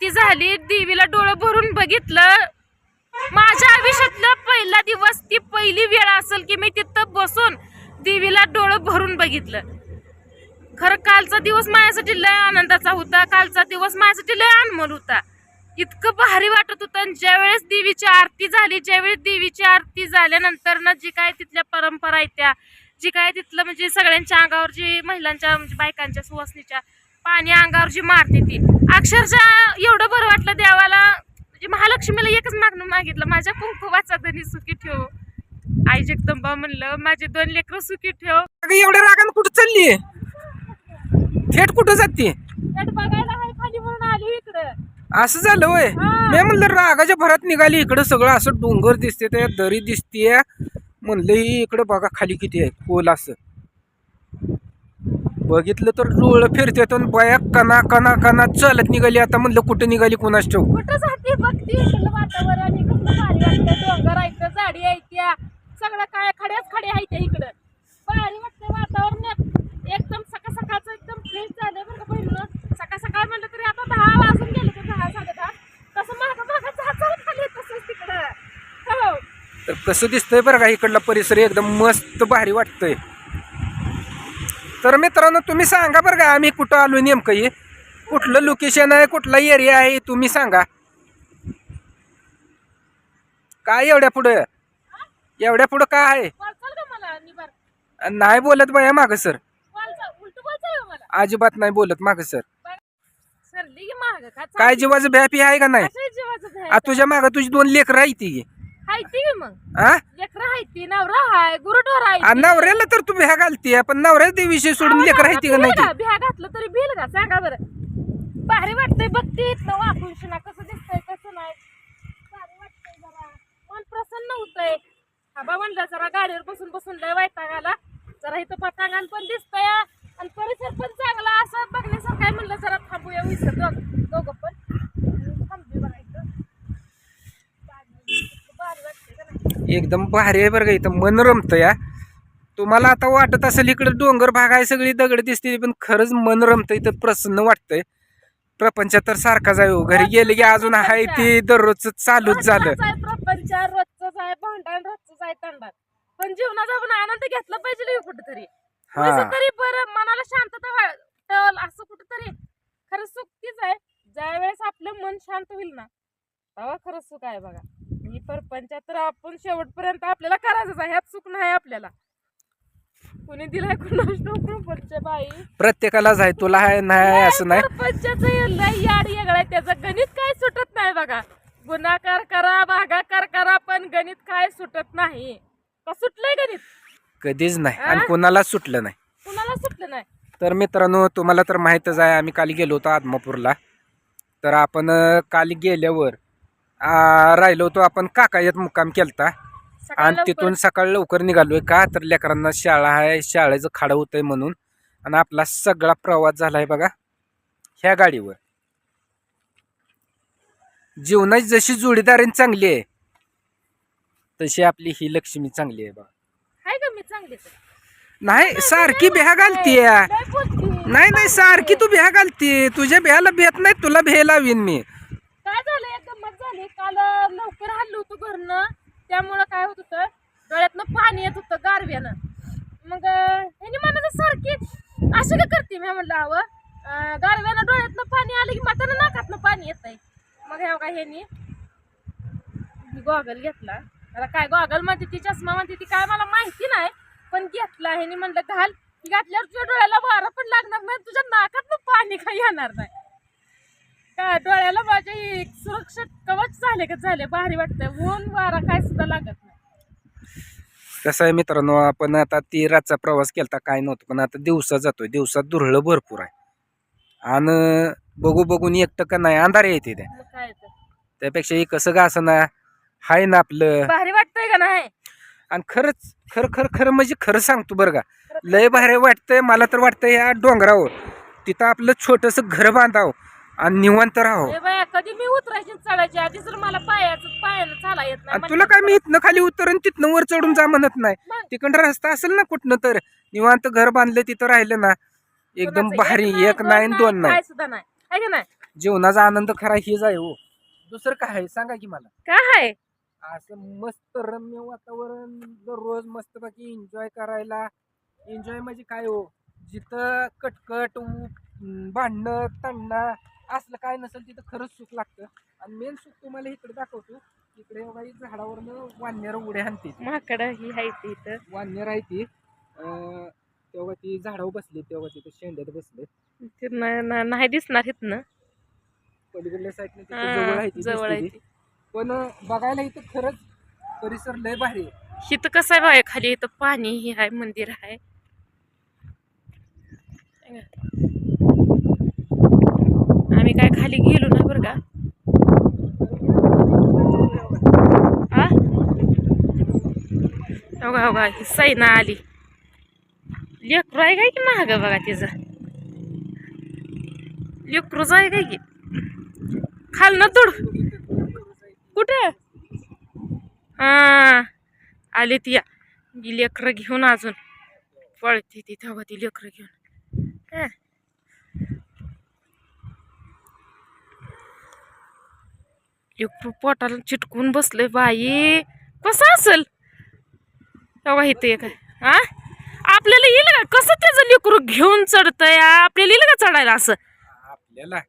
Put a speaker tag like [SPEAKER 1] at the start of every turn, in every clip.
[SPEAKER 1] ती झाली देवीला डोळं भरून बघितलं. माझ्या आयुष्यातला पहिला दिवस ती पहिली वेळ असेल की मी तिथं बसून देवीला डोळं भरून बघितलं. खरं कालचा दिवस माझ्यासाठी लय आनंदाचा होता. कालचा दिवस माझ्यासाठी लय अनमोल होता. इतकं भारी वाटत होतं. आणि ज्यावेळेस देवीची आरती झाली ज्यावेळेस देवीची आरती झाल्यानंतर ना जी काय तिथल्या परंपरा आहेत त्या जी काय तिथलं म्हणजे सगळ्यांच्या अंगावर जी महिलांच्या म्हणजे बायकांच्या सुवासनीच्या पाणी अंगावर जी मारते ती अक्षरशः एवढं बरं वाटलं देवाला. म्हणजे महालक्ष्मीला एकच मागणं मागितलं. माझ्या कुंकुवाचा धनी सुखी ठेव. आई जगदंबा म्हणलं माझे दोन लेकरं सुखी ठेव.
[SPEAKER 2] अगं एवढ्या रागानं कुठं चालली थेट कुठं जाते?
[SPEAKER 1] त्यात बघायला हाय खाली म्हणून आली इकडं.
[SPEAKER 2] असं झालं वय
[SPEAKER 1] हा.
[SPEAKER 2] मी म्हणलं रागाच्या भरात निघाली इकडं सगळं. असं डोंगर दिसते त्या दरी दिसतीये. म्हणलं ही इकडं बघा खाली किती आहे. खोल असं. बघितलं तर डोळं फिरते तर बया कना कना कना चालत निघाली. आता म्हणलं कुठं निघाली कुणाच ठेव
[SPEAKER 1] कुठं जाते बघती इकडलं वातावरण इकडलं भारी वाटतं. डोंगर इथं झाडी सगळं काय खड्याच खडे इकडं. भारी वाटतं वातावरण. एकदम सकाळ सकाळचं एकदम फ्रेश झालं बरं का पहिलं. सकाळ सकाळ म्हणलं तरी आता दहा वाजून गेले तर दहा साडे दहा तसं मागं मागं चहा चालत खाली तसंच तिकडं. हो.
[SPEAKER 2] तर कसं दिसतंय बरं का इकडला परिसर एकदम मस्त भारी वाटतंय. तर मित्रांनो तुम्ही सांगा बरं का आम्ही कुठं आलो नेमकं हे? कुठलं लोकेशन आहे कुठला एरिया आहे तुम्ही सांगा. काय एवढ्या पुढं? एवढ्या पुढं काय आहे? नाही बोलत बाया मागं सर. अजिबात नाही बोलत मागं सर. काय जीवाचं भॅपी आहे का नाही? तुझ्या मागं तुझी दोन लेकरं आहे ती.
[SPEAKER 1] हाय ती की मग?
[SPEAKER 2] हा
[SPEAKER 1] लेकरं हाय ती नवरा हाय गुरुढोर हाय
[SPEAKER 2] आ, नवऱ्याला तर तू भ्या घालते पण नवऱ्या विषय सोडून लेकर आहे ती का नाही ती
[SPEAKER 1] बिहा घातलं तरी बिल का सांगा बरं. भारी वाटतंय बघते इथलं वाकून शिना कसं दिसतंय कसं नाही. भारी वाटतंय जरा. मन प्रसन्न होतंय. हा म्हणलं जरा गाडीवर बसून बसून लय वैताग आला. जरा इथं पटांगण पण दिसतंय आणि परिसर पण चांगला असं बघण्यासारखं आहे म्हणलं जरा थांबूया विसर दोघ दोघं पण थांबू बघा इथं भारी वाटतंय का नाही
[SPEAKER 2] एकदम भारी आहे बरं का इथं. मन रमतं या तुम्हाला आता वाटत असेल इकडे डोंगर भाग आहे सगळी दगड दिसते पण खरंच मन रमतं इथं प्रसन्न वाटतंय. प्रपंच तर सारखाच आहे हो. घरी गेले की अजून आहे ते दररोज चालूच झालं.
[SPEAKER 1] प्रपंच रोजच आहे भांडण रोजच आहे तंडात. पण जीवनाचा आपण आनंद घेतला पाहिजे कुठेतरी. तरी बरं मनाला शांतता वाटेल असं कुठेतरी. खरं सुख तीच आहे. ज्या वेळेस आपलं मन शांत होईल ना तेव्हा खरं सुख आहे बघा. परपंचात तर आपण शेवटपर्यंत आपल्याला करायचंच आहे. ह्यात सुख नाही आपल्याला. कुणी दिलाय कुणाच प्रपंच बाई?
[SPEAKER 2] प्रत्येकालाच आहे तुला आहे नाही असं नाही.
[SPEAKER 1] सरपंचाचं याड वेगळं आहे. त्याचं गणित काय सुटत नाही बघा. गुन्हाकार करा भागाकार करा पण गणित काय सुटत नाही. का सुटलंय गणित?
[SPEAKER 2] कधीच नाही आणि कोणालाच सुटलं नाही.
[SPEAKER 1] कुणाला सुटलं नाही?
[SPEAKER 2] तर मित्रांनो तुम्हाला तर माहीतच आहे आम्ही काल गेलो होतो आदमापूरला. तर आपण अं, काल गेल्यावर आ, राहिलो होतो आपण काकायत मुक्काम केलता. आणि तिथून सकाळी लवकर निघालोय का? तर लेकरांना शाळा आहे शाळेचं खाडं होतंय म्हणून. आणि आपला सगळा प्रवास झालाय बघा ह्या गाडीवर. जीवनाची जशी जोडीदारी चांगली आहे तशी आपली ही लक्ष्मी चांगली आहे बघा? नाही सारखी बिहा घालतीय. नाही नाही सारखी तू बिहा घालते. तुझ्या बिहाला भेट नाही तुला बिहा लावीन मी.
[SPEAKER 1] काय झालं? एक काल लवकर हल्लो होतो घरनं. त्यामुळं काय होत होतं डोळ्यातनं पाणी येत होतं गारव्यानं. मग ह्यानी म्हणत सारखी असं का करते? मी म्हणलं हवं गारव्यानं डोळ्यातनं पाणी आलं की मातानं नाकातनं पाणी येत आहे मग ह्या काय ह्यानी गॉगल घेतला. मला काय गॉगल म्हणते ती चष्मा म्हणते ती काय मला माहिती नाही पण घेतला. ह्यानी म्हणलं घाल. ती घातल्यावर तुझ्या डोळ्याला वारा पण लागणार नाही तुझ्या नाकातनं पाणी काही येणार नाही. काय डोळ्याला माझ्या एक सुरक्षित कवच झाले का? झाले. भारी वाटतंय. ऊन वारा काय सुद्धा लागत नाही.
[SPEAKER 2] कसं आहे मित्रांनो आपण आता ती रातचा प्रवास केलता काय नव्हतं पण आता दिवसा जातोय. दिवसात दुरळं भरपूर आहे. आणि बघू बघून एकटं का नाही अंधार येते त्या
[SPEAKER 1] मग काय तर.
[SPEAKER 2] त्यापेक्षा हे कसं का असं ना हाय ना आपलं.
[SPEAKER 1] भारी वाटतंय का नाही?
[SPEAKER 2] आणि खरंच खरं खरं खरं म्हणजे खरं सांगतो बरं का. लय भारी वाटतंय मला तर वाटतंय या डोंगरावर. तिथं आपलं छोटंसं घर बांधावं. आणि निवांत राहावं.
[SPEAKER 1] ए बाया कधी मी उतरायची आणि चढायची? आधी जर मला पायाचं पायानं चाला येत नाही
[SPEAKER 2] आणि तुला काय मी इथनं खाली उतरून तिथनं वर चढून जा म्हणत नाही. तिकडं रस्ता असेल ना कुठनं तर. निवांत घर बांधलं तिथं राहिलं ना. एकदम
[SPEAKER 1] कोणाचं?
[SPEAKER 2] भारी एक नाही आणि दोन नाही
[SPEAKER 1] काय सुद्धा नाही. आहे का नाही?
[SPEAKER 2] जीवनाचा आनंद खरा हेच आहे हो. दुसरं काय आहे? सांगा की मला.
[SPEAKER 1] काय आहे?
[SPEAKER 2] असं मस्त रम्य वातावरण दररोज मस्त बाकी एन्जॉय करायला. एन्जॉय म्हणजे काय हो? जिथं कटकट उ- भांडणं तंडणं असलं काय नसेल तिथं खरंच सुख लागतं. आणि मेन सुख तुम्हाला इकडे दाखवतो. इकडे बाई झाडावरनं वानर उड्या आणते
[SPEAKER 1] माकड ही आहे ती इथं
[SPEAKER 2] वानर आहे ती. तेव्हा ती झाडावर बसली तेव्हा तिथे शेंड्यात बसले.
[SPEAKER 1] ते न- न- नाही दिसणार इथनं
[SPEAKER 2] पलीकडल्या साईडने जवळ आहे ती
[SPEAKER 1] जवळ
[SPEAKER 2] दिसते
[SPEAKER 1] आहे
[SPEAKER 2] ती.
[SPEAKER 1] ती.
[SPEAKER 2] पण बघायला इथं खरंच परिसर लय भारी आहे.
[SPEAKER 1] इथं कसं आहे बघा खाली इथं पाणी ही आहे मंदिर आहे. खाली गेलो ना बरं का? आ? हो ही सैना आली. लेकरू आहे काय की महाग बघा तिचं? लेकरूच आहे काय की? खाल ना तुड. कुठं? हां आली ती. या लेकरं घेऊन अजून. पळते ती तेव्हा ती लेकरं घेऊन. हा. लेकरू पोटाला चिटकून बसलंय बाई. कसं असेल? तेव्हा इथे एक आहे. हा आपल्याला येईल का? कसं त्याचं लेकरू घेऊन चढतंय? आपल्याला येईल का चढायला असं?
[SPEAKER 2] आपल्याला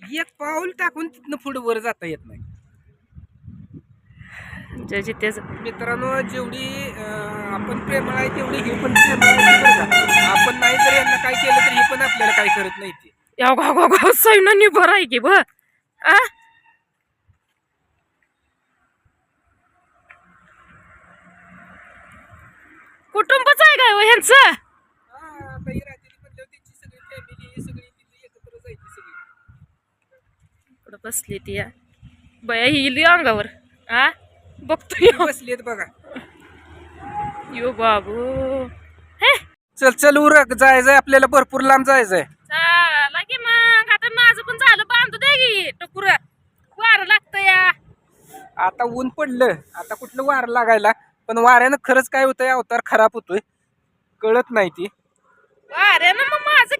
[SPEAKER 2] एक पाऊल टाकून तिथनं पुढे वर जाता येत नाही.
[SPEAKER 1] ज्याची त्याचं.
[SPEAKER 2] मित्रांनो जेवढी आपण प्रेमळ आहे तेवढी हे पण बरं? आपण नाही जर यांना काय केलं तर हे पण आपल्याला काय करत नाही ते.
[SPEAKER 1] सैन्यानी बरं आहे की ब? आ? कुटुंबच आहे काय हो ह्यांचं?
[SPEAKER 2] हा, ही
[SPEAKER 1] बसली ती बया ही इली अंगावर आ बघतो यो.
[SPEAKER 2] बसलेत बघा.
[SPEAKER 1] यो बाबू. हे.
[SPEAKER 2] चल चल उरक जायचंय आपल्याला भरपूर लांब जायचंय.
[SPEAKER 1] चला की मग आता माझं पण झालं बांधू दे की टकुर. वार लागतं या.
[SPEAKER 2] आता ऊन पडलं आता कुठलं वार लागायला? पण वाऱ्यानं खरंच काय होतंय? अवतार खराब होतोय. कळत नाही ती.
[SPEAKER 1] वाऱ्यानं मग माझं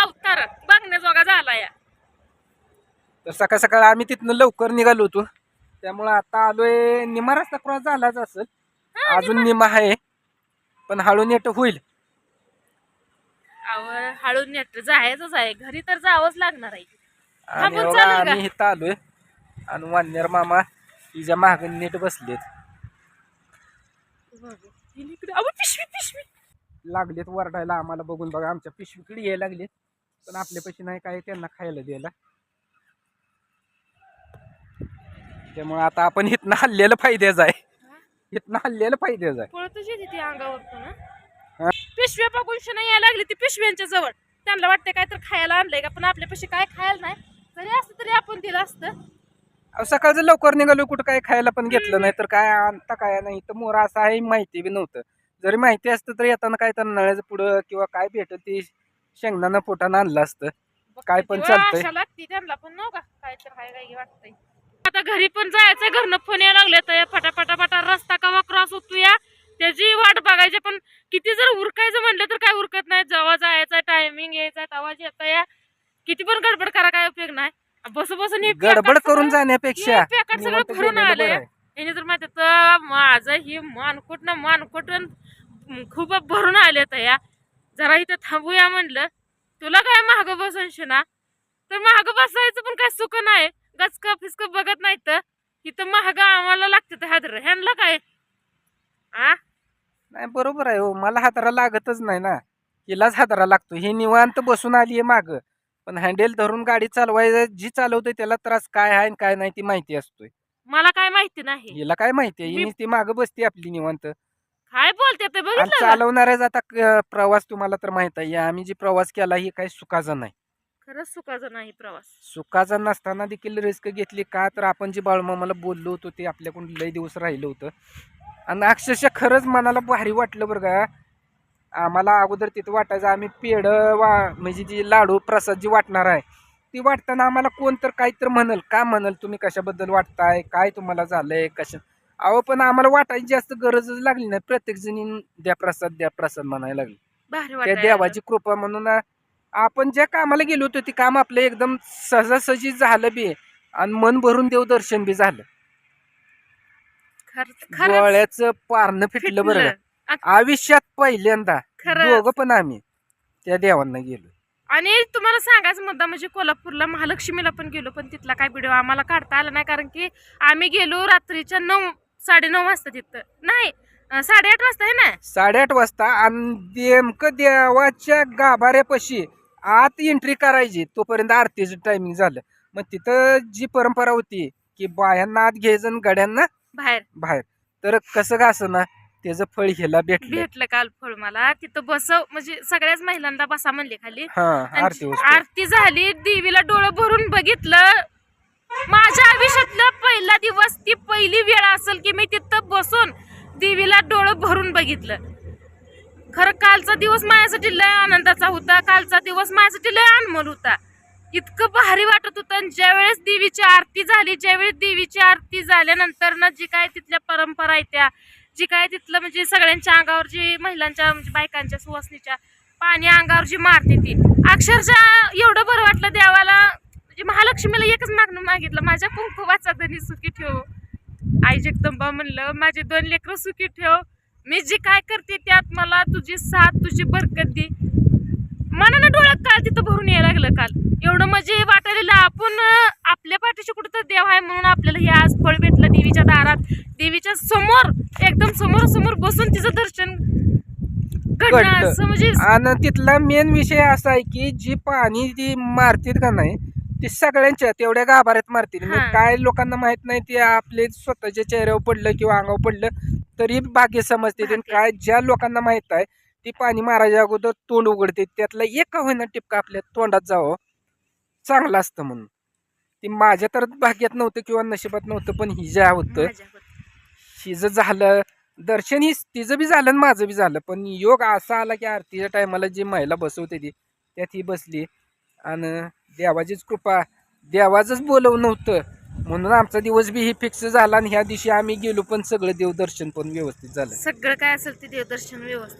[SPEAKER 1] अवतार बघण्याजोगा झाला या.
[SPEAKER 2] तर सकाळ सकाळ आम्ही तिथनं लवकर निघालो होतो. त्यामुळं आता आलोय. निमा रस्ता क्रॉस झालाच असेल. अजून निमा आहे. पण हळू नेट होईल.
[SPEAKER 1] हळू नेट जायचंच आहे. घरी तर जावंच लागणार आहे.
[SPEAKER 2] आणि? आम्ही इथं आलोय. आणि वान्यर मामा तिच्यामागे नीट बसलेत.
[SPEAKER 1] पिशवी पिशवी.
[SPEAKER 2] लागलेत वरडायला आम्हाला बघून बघा. आमच्या पिशवीकडे यायला लागलेत. पण आपल्यापाशी नाही काय त्यांना खायला द्यायला. त्यामुळे आता आपण इथनं हल्लेलं फायद्याचं आहे इथनं हल्लेलं फायद्याचं आहे
[SPEAKER 1] पळतच येते ती अंगावर. पिशव्या बघून नाही यायला लागली ती पिशव्यांच्या जवळ. त्यांना वाटतं काय तर खायला आणलंय का? पण आपल्यापाशी काय खायला नाही. जरी असतं तरी आपण दिलं असतं.
[SPEAKER 2] अहो, सकाळचं लवकर निघालो कुठं काय खायला पण घेतलं नाही तर काय आणता काय नाही तर मोरा असं आहे माहिती बी नव्हतं. जरी माहिती असतं तर येताना काय तर नळ्याचं पुढं किंवा काय भेटत ते शेंगदाणा पोटानं आणलं असतं. काय पण चालतंय.
[SPEAKER 1] आशा लागती त्यांना पण काय तर हाय काय वाटतंय. आता घरी पण जायचं घरनं फोन यायला लागले तर फटाफटा फटा रस्ता कवा क्रॉस होतो या त्याची वाट बघायची पण किती जर उरकायचं म्हणलं तर काय उरकत नाही जेव्हा जायचं टायमिंग यायचा तेव्हा येता या किती पण गडबड करा काय उपयोग नाही. बस बसून हे
[SPEAKER 2] गडबड करून
[SPEAKER 1] सगळं-
[SPEAKER 2] जाण्यापेक्षा
[SPEAKER 1] हे सगळं
[SPEAKER 2] निवांत
[SPEAKER 1] भरून
[SPEAKER 2] गेलेलं
[SPEAKER 1] आलंय.
[SPEAKER 2] बरं आहे.
[SPEAKER 1] याने तर माहिती तर माझं ही मानकोट ना मानकोट खूप भरून आले तर या. जरा इथं थांबूया म्हणलं. तुला काय महाग बसायचं ना तर महाग बसायचं पण काय सुख नाही. गचका फिसक बघत नाही तर इथं महाग आम्हाला लागते हादर. ह्यांना काय? आ?
[SPEAKER 2] नाही बरोबर आहे हो. मला हातारा लागतच नाही ना. हिलाच हातारा लागतो. हे निवांत बसून आली आहे माग. पण हँडल धरून गाडी चालवायचं जी चालवते त्याला त्रास काय आहे आणि काय नाही ती माहिती असतोय.
[SPEAKER 1] मला काय माहिती नाही.
[SPEAKER 2] हिला काय माहिती आहे?
[SPEAKER 1] मी-
[SPEAKER 2] हिने ती माग बसते आपली निवांत.
[SPEAKER 1] काय बोलते ते
[SPEAKER 2] आणि
[SPEAKER 1] बघितलं का?
[SPEAKER 2] चालवणाऱ्याच आता क- प्रवास तुम्हाला तर माहीत आहे. आम्ही जी प्रवास केला ही काही सुखाचा नाही.
[SPEAKER 1] खरंच सुखाचा नाही प्रवास.
[SPEAKER 2] सुखाचा नसताना देखील रिस्क घेतली का? तर आपण जे बाळमामाला बोललो होतो ते आपल्याकडून लय दिवस राहिलं होतं. आणि अक्षरशः खरंच मनाला भारी वाटलं बरं का? आम्हाला अगोदर तिथं वाटायचं आम्ही पेढ वा म्हणजे जी लाडू प्रसाद जी वाटणार आहे ती वाटताना आम्हाला कोण तर काही तर म्हणल. का म्हणल? तुम्ही कशाबद्दल वाटताय? काय तुम्हाला झालंय? कशा? अहो पण आम्हाला वाटायची जास्त गरजच लागली नाही. प्रत्येक जणी द्या प्रसाद द्या प्रसाद म्हणायला लागली. त्या देवाची कृपा म्हणून आपण ज्या कामाला गेलो होतो ते काम आपलं एकदम सहजासहजी झालं बी. आणि मन भरून देवदर्शन बी झालं. डोळ्याचं पारणं फिटलं बरं. आयुष्यात पहिल्यांदा
[SPEAKER 1] खरंच.
[SPEAKER 2] दोघं पण आम्ही त्या देवांना गेलो.
[SPEAKER 1] आणि तुम्हाला सांगायचं मुद्दा म्हणजे कोल्हापूरला महालक्ष्मीला पण गेलो पण तिथला काय व्हिडिओ आम्हाला काढता आला नाही कारण की आम्ही गेलो रात्रीच्या नऊ साडेनऊ वाजता तिथं. नाही अं, साडेआठ वाजता आहे ना?
[SPEAKER 2] साडेआठ वाजता आणि नेमकं देवाच्या गाभाऱ्यापाशी आत एंट्री करायची तोपर्यंत आरतीचं टायमिंग झालं. मग तिथं जी परंपरा होती की बायांना आत घ्यायचं आणि गड्यांना
[SPEAKER 1] बाहेर.
[SPEAKER 2] बाहेर. तर कसं का असं ना त्याचं फळ ह्याला भेटलं
[SPEAKER 1] भेटलं काल फळ मला. तिथं बसव म्हणजे सगळ्याच महिलांना बसा म्हणले खाली.
[SPEAKER 2] हा
[SPEAKER 1] आणि
[SPEAKER 2] आरती.
[SPEAKER 1] आरती झाली देवीला डोळं भरून बघितलं. माझ्या आयुष्यातला पहिला दिवस ती पहिली वेळ असेल की मी तिथं बसून देवीला डोळं भरून बघितलं. खरं कालचा दिवस माझ्यासाठी लय आनंदाचा होता. कालचा दिवस माझ्यासाठी लय अनमोल होता. इतकं भारी वाटत होतं. आणि ज्यावेळेस देवीची आरती झाली ज्यावेळेस देवीची आरती झाल्यानंतर ना जी काय तिथल्या परंपरा आहेत त्या जी काय तिथलं म्हणजे सगळ्यांच्या अंगावर जी महिलांच्या म्हणजे बायकांच्या सुवासनीच्या पाणी अंगावर जी मारते ती अक्षरशः एवढं बरं वाटलं देवाला. म्हणजे महालक्ष्मीला एकच मागणं मागितलं माझ्या कुंकुवाचा धनी सुखी ठेव. आई जगदंबा म्हणलं माझे दोन लेकरं सुखी ठेव. मी जे काय करते त्यात मला तुझी साथ तुझी बरकत दे. मनानं डोळ्यात काल तिथं भरून यायला लागलं काल एवढं म्हणजे वाटायला आपण आपल्या पाठीशी कुठं तर देव आहे म्हणून आपल्याला हे आज फळ भेटलं देवीच्या दारात देवीच्या समोर एकदम समोर समोर बसून तिचं दर्शन
[SPEAKER 2] घडलं.
[SPEAKER 1] म्हणजे
[SPEAKER 2] आणि तिथला मेन विषय असा आहे की जी पाणी ती मारतील का नाही ती सगळ्यांच्या तेवढ्या गाभाऱ्यात मारतील मग. काय लोकांना माहीत नाही ते आपले स्वतःच्या चेहऱ्यावर पडलं किंवा अंगावर पडलं तरी भाग्य समजते. काय ज्या लोकांना माहीत आहे ती पाणी मारायच्या अगोदर तोंड उघडते. त्यातला एक होईना टिपका आपल्या तोंडात जावं. चांगलं असतं म्हणून. ती माझ्या तर भाग्यात नव्हतं किंवा नशिबात नव्हतं पण ही ज्या होतं. हिचं झालं दर्शन ही तिचं बी झालं आणि माझं बी झालं. पण योग असा आला की आरतीच्या टायमाला जी महिला बसवते ती त्यात ही बसली. आणि देवाचीच कृपा देवाचंच बोलवं नव्हतं म्हणून आमचा दिवस बी ही फिक्स झाला आणि ह्या दिवशी आम्ही गेलो पण सगळं देवदर्शन पण व्यवस्थित झालं.
[SPEAKER 1] सगळं काय असेल ते देवदर्शन व्यवस्थित.